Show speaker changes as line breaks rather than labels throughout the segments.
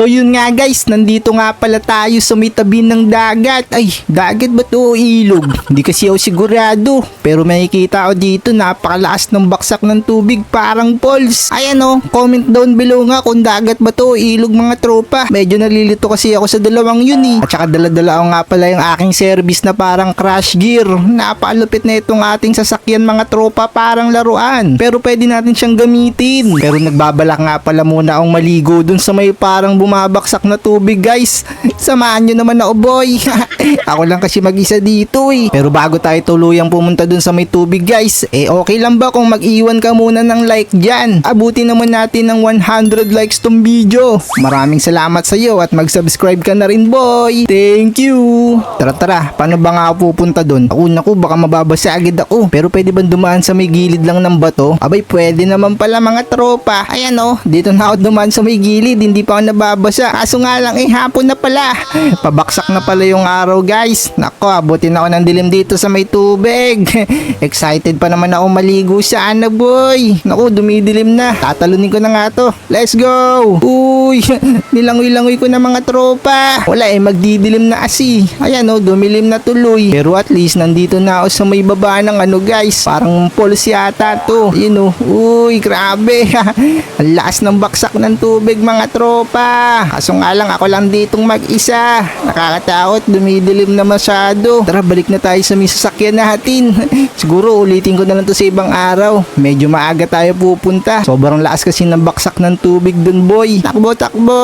So yun nga guys, nandito nga pala tayo sa may tabi ng dagat. Ay, dagat ba to ilog? Hindi kasi ako sigurado. Pero makikita ko dito, napakalakas ng baksak ng tubig, parang falls. Ayan o, comment down below nga kung dagat ba to ilog mga tropa. Medyo nalilito kasi ako sa dalawang yun eh. At saka dala-dala ko nga pala yung aking service na parang crash gear. Napakalupit na itong ating sasakyan mga tropa, parang laruan. Pero pwede natin siyang gamitin. Pero nagbabalak nga pala muna akong maligo dun sa may parang bumabaksak na tubig guys. Samahan nyo naman ako boy. ako lang kasi mag-isa dito eh. Pero bago tayo tuluyang pumunta dun sa may tubig guys, eh okay lang ba kung mag-iwan ka muna ng like dyan? Abuti naman natin ng 100 likes tong video. Maraming salamat sa iyo at mag-subscribe ka na rin boy. Thank you. Tara tara, paano ba nga ako pupunta dun? Ako naku, baka mababasa agad ako. Pero pwede ba dumaan sa may gilid lang ng bato? Abay, pwede naman pala mga tropa. Ayan oh, dito na ako dumaan sa may gilid, hindi pa ako nababasa. Kaso nga lang, eh hapon na pala. Pabaksak na pala yung araw guys. Nako, abutin ako ng dilim dito sa may tubig. Excited pa naman ako maligo sana boy. Naku, dumidilim na. Tatalunin ko na nga to. Let's go! Uy, nilangoy-langoy ko na mga tropa. Wala eh, magdidilim na asi. Ayan oh, dumilim na tuloy. Pero at least nandito na ako sa may baba ng ano guys. Parang pulse yata to. Yun oh. Uy, grabe. Ang lakas ng baksak ng tubig mga tropa. Kaso nga lang ako lang ditong mag-isa. Nakakatakot, dumidilim na masyado. Tara, balik na tayo sa may natin. Siguro ulitin ko na lang to sa ibang araw. Medyo maaga tayo pupunta. Sobrang lakas kasi ng baksak ng tubig dun boy. Takbo, takbo.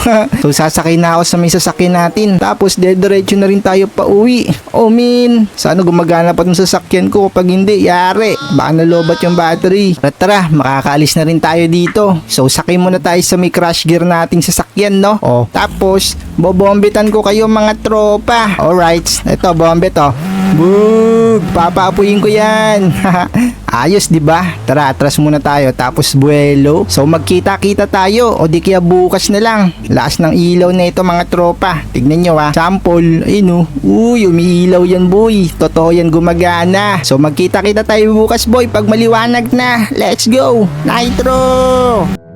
so sasakay na ako sa may natin. Tapos dediretso na rin tayo pa uwi. Oh min, sana gumagana pa tong sasakyan ko. Pag hindi, yari. Baka nalobat yung battery. Tara, tara, makakaalis na rin tayo dito. So sakay muna tayo sa may crash gear nating sasakyan, no? Oh. Tapos, bobombitan ko kayo mga tropa. Alright, ito, bombe to. Boog! Papaapuyin ko yan. Ayos, di ba? Tara, atras muna tayo. Tapos buwelo. So magkita-kita tayo. O di kaya bukas na lang. Lakas ng ilaw na ito mga tropa. Tignan nyo ah. Sample. Ayun oh. Uy, umiilaw yan boy. Totoo yan gumagana. So magkita-kita tayo bukas boy. Pag maliwanag na. Let's go. Nitro!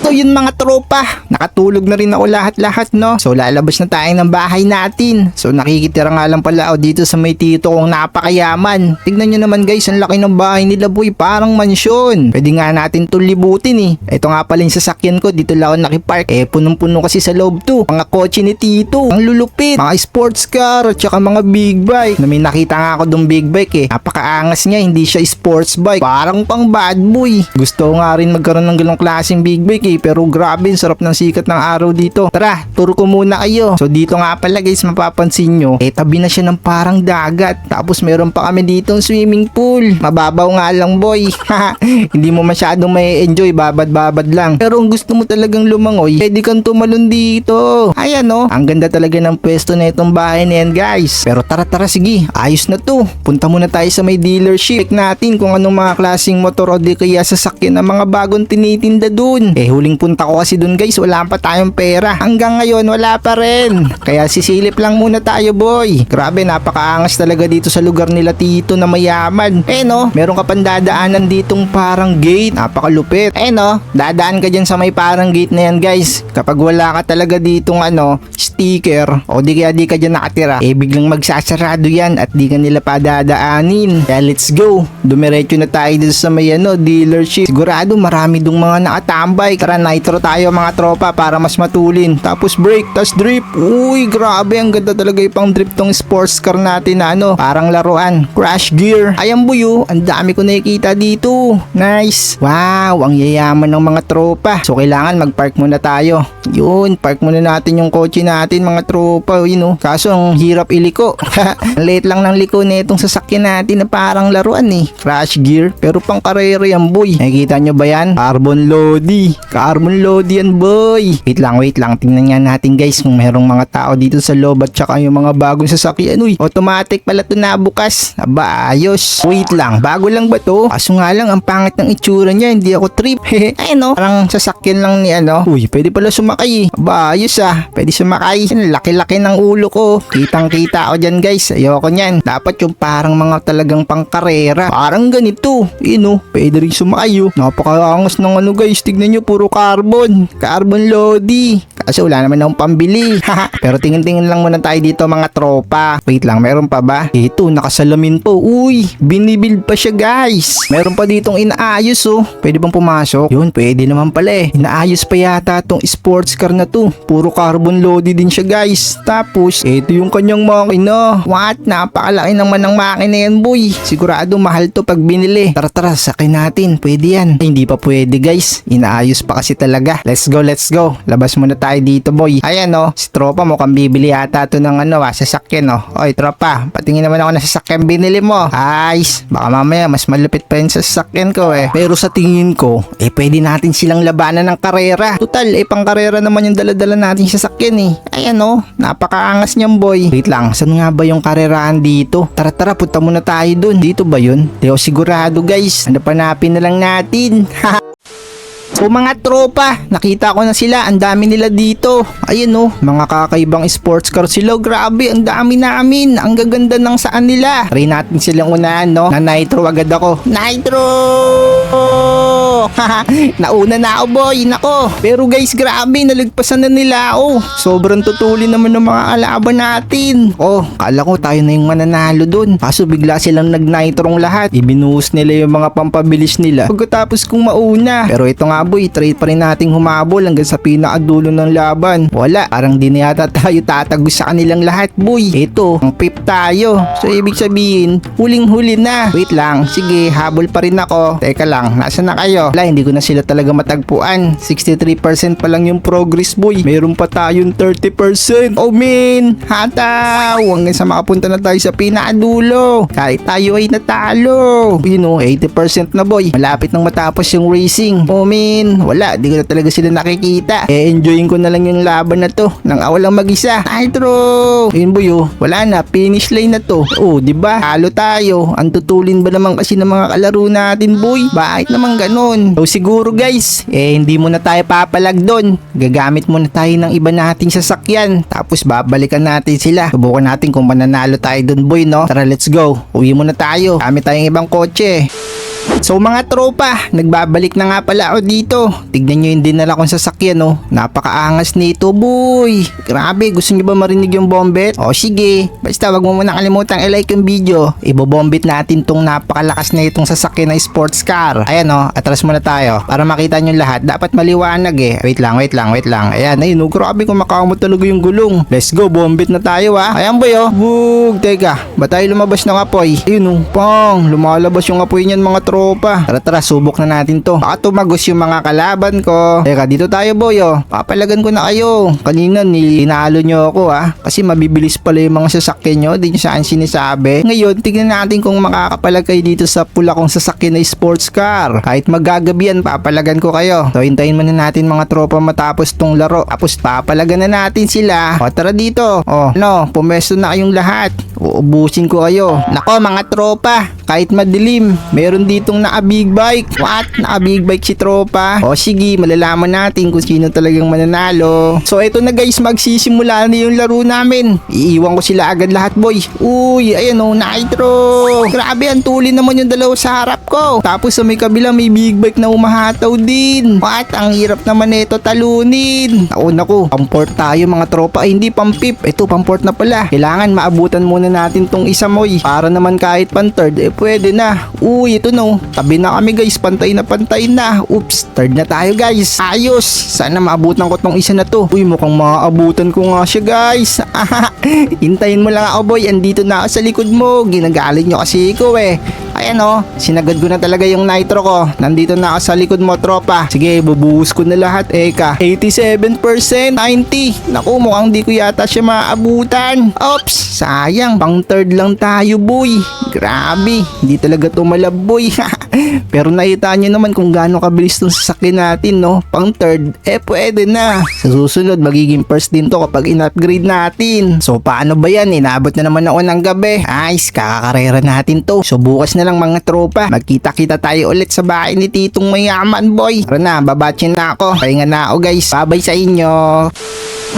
So yun mga tropa, nakatulog na rin ako lahat-lahat no. So lalabas na tayo ng bahay natin. So nakikitira nga lang pala ako dito sa may tito kong napakayaman. Tignan nyo naman guys, ang laki ng bahay nila boy, parang mansyon. Pwede nga natin to libutin eh. Ito nga pala yung sasakyan ko, dito lang ako nakipark. Eh punong-puno kasi sa loob to. Mga kotse ni tito, ang lulupit. Mga sports car, at saka mga big bike. Na may nakita nga ako dong big bike eh. Napakaangas niya, hindi siya sports bike. Parang pang bad boy. Gusto nga rin magkaroon ng ganong klaseng big bike eh. Pero grabe, sarap ng sikat ng araw dito. Tara, turo ko muna kayo. So dito nga pala guys, mapapansin nyo, eh tabi na siya ng parang dagat. Tapos meron pa kami dito swimming pool. Mababaw nga lang boy. Hindi mo masyadong may enjoy, babad-babad lang. Pero kung gusto mo talagang lumangoy, pwede kang tumalon dito. Ayan no, ang ganda talaga ng pwesto na itong bahay na yan guys. Pero tara tara sige, ayos na to. Punta muna tayo sa may dealership. Check natin kung anong mga klaseng motor o di kaya sasakyan ng mga bagong tinitinda dun. Eh huling punta ko kasi dun guys, wala pa tayong pera. Hanggang ngayon wala pa rin. Kaya sisilip lang muna tayo boy. Grabe, napakaangas talaga dito sa lugar nila tito na mayaman. Eh no, meron ka pang ditong parang gate. Napakalupit. Eh no, dadaan ka dyan sa may parang gate na yan guys. Kapag wala ka talaga ditong ano, sticker o di kaya di ka dyan nakatira, eh biglang magsasarado yan at di ka nila padadaanin. Kaya let's go. Dumiretso na tayo dito sa may ano, dealership. Sigurado marami dong mga nakatambay. Tara, nitro tayo mga tropa para mas matulin. Tapos brake, tas drip. Uy, grabe. Ang ganda talaga yung pang drip tong sports car natin na ano, parang laruan. Crash gear. Ayan buyo, ang dami ko nakikita dito. Nice. Wow, ang yayaman ng mga tropa. So, kailangan mag-park muna tayo. Yun, park muna natin yung kotse natin mga tropa. Yun oh. Kaso, ang hirap iliko. late lang ng liko na itong sasakyan natin na parang laruan eh. Crash gear. Pero pang karera yan boy. Nakikita nyo ba yan? Carbon Lodi. Carbon yan boy. Wait lang, wait lang. Tingnan nga natin guys kung merong mga tao dito sa loob at saka yung mga bagong sasakyan. Uy, automatic pala ito nabukas. Aba, ayos. Wait lang, bago lang ba to? Kaso nga lang, ang pangit ng itsura niya. Hindi ako trip. Ay no, parang sasakyan lang ni ano. Uy, pwede pala sumakay. Aba, ayos ah. Pwede sumakay. Laki-laki ng ulo ko. Kitang-kita ako dyan guys. Ayoko niyan. Dapat yung parang mga talagang pangkarera. Parang ganito. Oh, pwede rin sumakay oh. Napakaangas ng ano guys. Tignan nyo, puro carbon. Carbon Lodi. Kasi wala naman akong pambili. Pero tingin-tingin lang muna tayo dito mga tropa. Wait lang, meron pa ba? Ito, nakasalamin po. Uy, binibuild pa siya guys. Meron pa ditong inaayos oh. Pwede bang pumasok? Yun, pwede naman pala eh. Inaayos pa yata tong sports car na to. Puro carbon loaded din siya guys. Tapos, ito yung kanyang makina. What? Napakalaki naman ng makina yan boy. Sigurado mahal to pag binili. Tara tara, sakin natin. Pwede yan. Ay, hindi pa pwede guys. Inaayos pa kasi talaga. Let's go, let's go. Labas muna tayo dito boy. Ayan oh, si tropa mukhang bibili yata to ng ano ah, sasakyan oh. Oy tropa, patingin naman ako ng sasakyan binili mo. Ayos, baka mamaya mas malupit pa yun sa sasakyan ko eh. Pero sa tingin ko, eh pwede natin silang labanan ng karera. Total, eh pang karera naman yung daladala natin sa sasakyan eh. Ayan oh, napakaangas niyan boy. Wait lang, saan nga ba yung karerahan dito? Tara tara, punta muna tayo dun. Dito ba yun? Di sigurado guys. Ano panapin na lang natin. So mga tropa, nakita ko na sila, ang dami nila dito. Ayun oh, mga kakaibang sports car sila. Grabe, ang dami namin. Ang gaganda ng saan nila. Try natin silang unahan, no? Na nitro agad ako. Nitro! Nauna na ako boy, nako. Pero guys, grabe, nalagpasan na nila ako. Sobrang tutulin naman ng mga kalaban natin. Oh, kala ko tayo na yung mananalo dun. Kaso bigla silang nag-nitrong lahat. Ibinuhos nila yung mga pampabilis nila. Pagkatapos kong mauna. Pero ito nga boy, try pa rin nating humabol hanggang sa pinakadulo ng laban. Wala, parang di na yata tayo tatagos sa kanilang lahat boy. Ito, ang pip tayo. So ibig sabihin, huling-huli na. Wait lang, sige, habol pa rin ako. Teka lang, nasa na kayo? Wala, hindi ko na sila talaga matagpuan. 63% pa lang yung progress boy. Meron pa tayong 30%. Oh man, hataw. Hanggang sa makapunta na tayo sa pinakadulo. Kahit tayo ay natalo. You know, 80% na boy. Malapit nang matapos yung racing. Oh man, wala. Di ko na talaga sila nakikita. Eh, enjoyin ko na lang yung laban na to. Nang ako lang mag-isa. Nitro! Yun boy oh, wala na. Finish line na to. Oh, di ba? Halo tayo. Ang tutulin ba naman kasi ng mga kalaro natin boy? Bakit naman ganon? So siguro guys, eh hindi muna tayo papalag doon. Gagamit muna tayo ng iba nating sasakyan. Tapos babalikan natin sila. Subukan natin kung mananalo tayo doon boy no. Tara let's go. Uwi muna tayo. Gamit tayong ibang kotse. So mga tropa, nagbabalik na nga pala ako dito. Tignan nyo yung dinala kong sasakyan oh. Napakaangas nito boy. Grabe, gusto nyo ba marinig yung bombet? O sige, basta wag mo muna kalimutang i-like yung video. Ibobombit natin tong napakalakas na itong sasakyan na sports car. Ayan oh, atras muna tayo. Para makita nyo lahat, dapat maliwanag eh. Wait lang, wait lang, wait lang. Ayan, ayun oh, grabe kumakamot talaga yung gulong. Let's go, bombit na tayo ah. Ayan boy oh. Bug, teka, ba tayo lumabas ng apoy? Ayun oh, pang, lumalabas yung apoy niyan mga tropa. Tara tara, subok na natin to. Baka tumagos yung mga kalaban ko. Teka, dito tayo boy oh. Papalagan ko na kayo. Kanina ninalo nyo ako ah. Kasi mabibilis pala yung mga sasakyan nyo. Di nyo saan sinasabi. Ngayon, tignan natin kung makakapalag kayo dito sa pula kong sasakyan na sports car. Kahit magagabihan, papalagan ko kayo. So, hintayin muna natin mga tropa matapos tong laro. Tapos papalagan na natin sila. O, tara dito. O, no, pumesto na kayong lahat. Uubusin ko kayo. Nako, mga tropa. Kahit madilim, meron ditong naka-big bike. What? Naka-big bike si tropa? O sige, malalaman natin kung sino talagang mananalo. So eto na guys, magsisimula na yung laro namin. Iiwan ko sila agad lahat boy. Uy, ayan o, nitro. Grabe, ang tulin naman yung dalawa sa harap ko. Tapos sa may kabila, may big bike na umahataw din. What? Ang hirap naman nito talunin. Ako, naku, pamport tayo mga tropa. Ay, hindi, pampip. Ito, pamport na pala. Kailangan maabutan muna natin tong isa moy. Para naman kahit pan third, eh pwede na. Uy, ito no. Tabi na kami guys. Pantay na pantay na. Oops, third na tayo guys. Ayos. Sana maabutan ko tong isa na to. Uy, mukhang maabutan ko nga siya guys. Hintayin mo lang ako boy. Andito na ako sa likod mo. Ginagalit nyo kasi ko eh. Ayan o, sinagad ko na talaga yung nitro ko. Nandito na ako sa likod mo, tropa. Sige, bubuhos ko na lahat, Eka. 87%, 90. Naku, mukhang di ko yata siya maabutan. Oops, sayang. Pang third lang tayo, boy. Grabe, hindi talaga tumalab, boy. Pero nakita nyo naman kung gaano kabilis tong sasakyan natin, no? Pang third, eh pwede na. Sa susunod, magiging first din to kapag in-upgrade natin. So, paano ba yan? Inabot na naman ako ng gabi. Ayos, kakakarera natin to. So, bukas na lang mga tropa. Magkita-kita tayo ulit sa bahay ni Titong Mayaman, boy. Tara na, babatsin na ako. Pahinga na ako, guys. Babay sa inyo.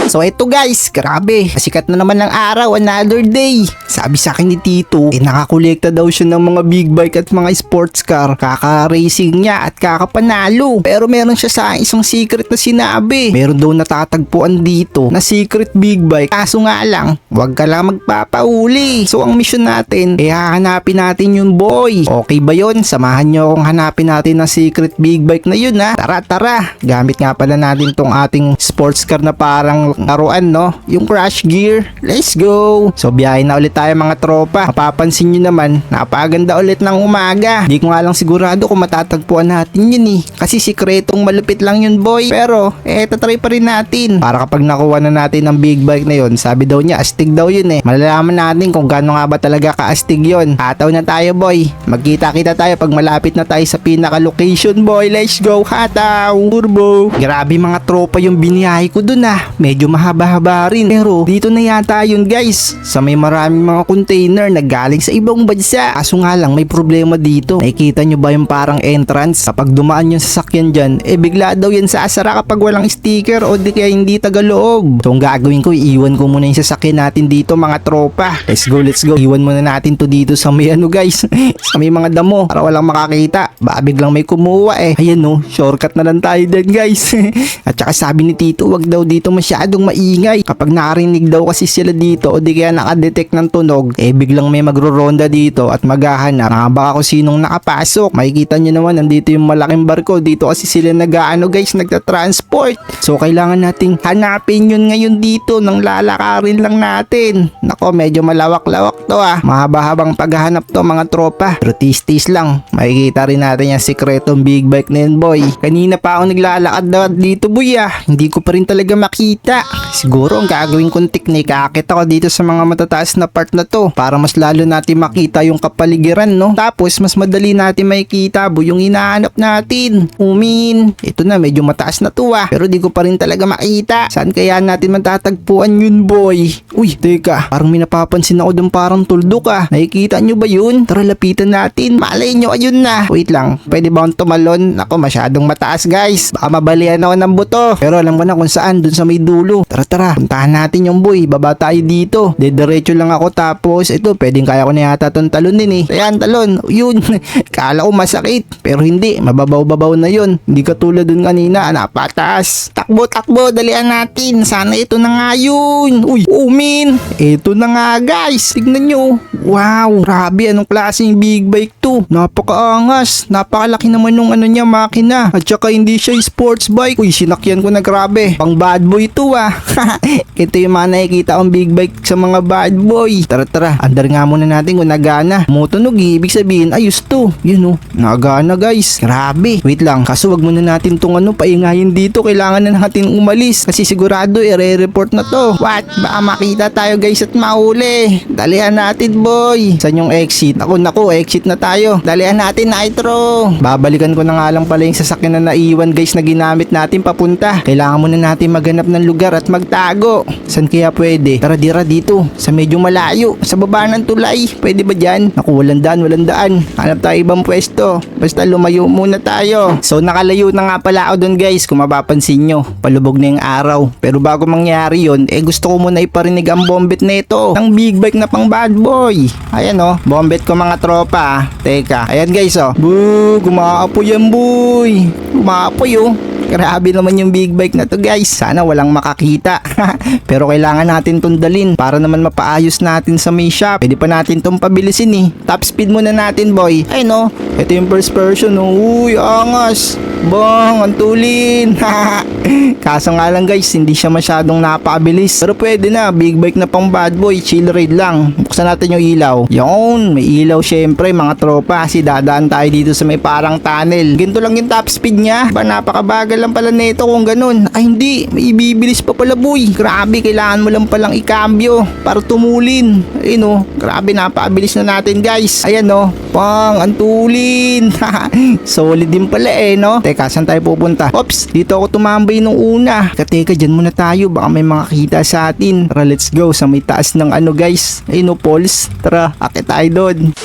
So eto guys, grabe. Sikat na naman ng araw, another day. Sabi sa akin ni Tito, eh nakakolekta daw siya ng mga big bike at mga sports car. Kaka-racing niya at kakapanalo. Pero meron siya sa isang secret na sinabi. Meron daw natatagpuan dito na secret big bike. Kaso nga lang, wag ka lang magpapauli. So ang mission natin, eh hahanapin natin yung boy. Okay ba yon? Samahan niyo akong hanapin natin ang secret big bike na yun ha. Tara tara. Gamit nga pala natin tong ating sports car na parang laruan no. Yung crash gear. Let's go. So biyahe na ulit tayo mga tropa. Mapapansin nyo naman, napaganda ulit ng umaga. Di ko nga lang sigurado kung matatagpuan natin yun eh. Kasi sikretong malupit lang yun boy. Pero, eh, tatry pa rin natin. Para kapag nakuha na natin ang big bike na yun, sabi daw niya, astig daw yun eh. Malalaman natin kung gaano nga ba talaga ka-astig yun. Hataw na tayo boy. Magkita-kita tayo pag malapit na tayo sa pinaka-location boy. Let's go, hataw! Turbo! Grabe mga tropa yung biniyahe ko dun ah. Medyo mahaba-haba rin. Pero, dito na yata yun guys. Sa may maraming mga container na galing sa ibang bansa. Aso nga lang, may problema dito. Nakikita nyo ba yung parang entrance? Kapag dumaan yung sasakyan dyan, eh bigla daw yan sasara kapag walang sticker o di kaya hindi tagaloob. So ang gagawin ko, iiwan ko muna yung sasakyan natin dito mga tropa. Let's go, let's go. Iwan muna natin to dito sa may ano guys. sa may mga damo para walang makakita. Baka biglang may kumuha eh. Ayan no, shortcut na lang tayo din guys. At saka sabi ni Tito, wag daw dito masyadong maingay. Kapag narinig daw kasi sila dito o di kaya nakadetect ng tunog, eh biglang may magro-ronda dito at maghahanap. Nga baka kung sinong nakapasok. Makikita nyo naman, nandito yung malaking barko. Dito kasi sila nag-ano guys, nagta-transport. So kailangan nating hanapin yun ngayon dito nang lalakarin lang natin. Nako, medyo malawak-lawak to ah. Mahaba-habang paghahanap to mga tropa. Pero tis-tis lang. Makikita rin natin yung sikretong big bike na yun boy. Kanina pa ako naglalakad daw dito boy ah. Hindi ko pa rin talaga makita. Siguro ang gagawin kong teknik, akit ako dito sa mga matataas na part na to para mas lalo natin makita yung kapaligiran no. Tapos mas madali natin makikita bo yung hinahanap natin. Umin, ito na medyo mataas na to ah. Pero di ko pa rin talaga makita. Saan kaya natin matatagpuan yun boy? Uy, teka, parang may napapansin ako dun parang tuldok ah. Nakikita nyo ba yun? Tara lapitan natin. Malay nyo, ayun na. Wait lang, pwede ba akong tumalon? Ako masyadong mataas guys. Baka mabalian ako ng buto. Pero alam ko na kung saan, dun sa may dulo. Tara tara, puntahan natin yung boy. Baba tayo dito. Dediretso lang ako tapos ito, pwedeng kaya ko na yata tong talon din eh. Ayan, talon. Yun. Kala ko masakit. Pero hindi, mababaw-babaw na yun. Hindi katulad dun kanina, napataas. Takbo, takbo, dalian natin. Sana ito na nga yun. Uy, umin. Ito na nga guys. Tignan nyo. Wow, grabe. Anong klaseng big bike to? Napakaangas. Napakalaki naman nung ano niya, makina. At saka hindi siya sports bike. Uy, sinakyan ko na grabe. Pang bad boy to ah. Ito yung mga nakikita kong big bike sa mga bad boy. Tara tara, andar nga muna natin kung nagana. Mutunog eh, ibig sabihin ayos to. Yun oh, nagana guys. Grabe. Wait lang, kaso wag muna natin tong ano paingayin dito. Kailangan na natin umalis. Kasi sigurado i-report na to. What? Baka makita tayo guys at mahuli. Dalihan natin boy. Saan yung exit? Ako naku, exit na tayo. Dalihan natin Nitro. Babalikan ko na nga lang pala yung sasakyan na naiwan guys na ginamit natin papunta. Kailangan muna natin maghanap ng lugar at magtago. San kaya pwede? Tara dira dito. Sa medyo malayo. Sa baba ng tulay. Pwede ba dyan? Naku, walang daan, walang daan. Hanap tayo ibang pwesto. Basta lumayo muna tayo. So nakalayo na nga pala ako dun guys. Kung mapapansin nyo. Palubog na yung araw. Pero bago mangyari yon eh gusto ko muna iparinig ang bombet nito. Ang big bike na pang bad boy. Ayan oh. Bombet ko mga tropa. ah. Teka. Ayan guys oh. Boo, gumaapoy yan boy. Gumaapoy oh. Grabe naman yung big bike na to guys. Sana walang makakita. Pero kailangan natin tong dalin para naman mapaayos natin sa may shop. Pwede pa natin tong pabilisin eh. Top speed muna natin boy. Ay no. Ito yung first person. Oh. Uy, angas. Bong, ang tulin. Kaso nga lang guys, hindi siya masyadong napakabilis. Pero pwede na, big bike na pang bad boy, chill ride lang. Buksan natin yung ilaw. Yun, may ilaw syempre mga tropa. Kasi dadaan tayo dito sa may parang tunnel. Ganito lang yung top speed niya. Ba napakabagal lang pala nito kung ganun. Ay hindi, ibibilis pa pala boy. Grabe, kailangan mo lang palang ikambyo para tumulin. Ayun oh, grabe napakabilis na natin guys. Ayan oh, pang, ang tulin. Solid din pala eh no. Teka, saan tayo pupunta? Ops, dito ako tumambay nung una. Teka, teka, dyan muna tayo. Baka may makakita sa atin. Tara, let's go sa may taas ng ano guys. Ayun o, Pauls. Tara, akit tayo doon.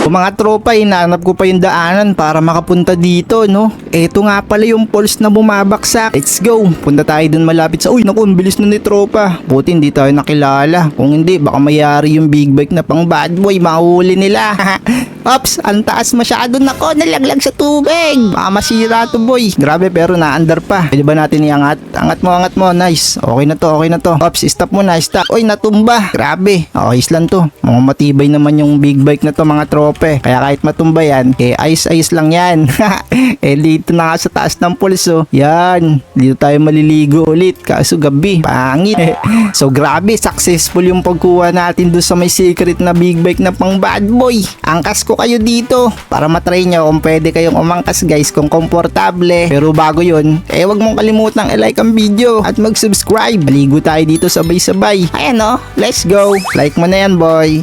O mga tropa, hinanap ko pa yung daanan para makapunta dito, no? Eto nga pala yung pulse na bumabaksak. Let's go. Punta tayo dun malapit sa... Uy, naku, bilis na ni tropa. Buti hindi tayo nakilala. Kung hindi, baka mayari yung big bike na pang bad boy. Mahuli nila. Ops, ang taas masyado. Nako, nalaglag sa tubig. Baka masira to boy. Grabe, pero naandar pa. Pwede ba natin iangat? Angat mo, angat mo. Nice. Okay na to, okay na to. Ops, stop mo na. Stop. Uy, natumba. Grabe. Okay lang to. Mga matibay naman yung big bike na to mga trope. Kaya kahit matumba yan, eh ayos-ayos lang yan. eh dito na nga sa taas ng pulso. Yan. Dito tayo maliligo ulit. Kaso gabi. Pangit. so grabe, successful yung pagkuha natin doon sa may secret na big bike na pang bad boy. Angkas ko kayo dito para matry nyo kung pwede kayong umangkas guys kung komportable. Pero bago yun, eh wag mong kalimutang i-like ang video at mag-subscribe. Maligo tayo dito sabay-sabay. Ayan o, let's go. Like mo na yan boy.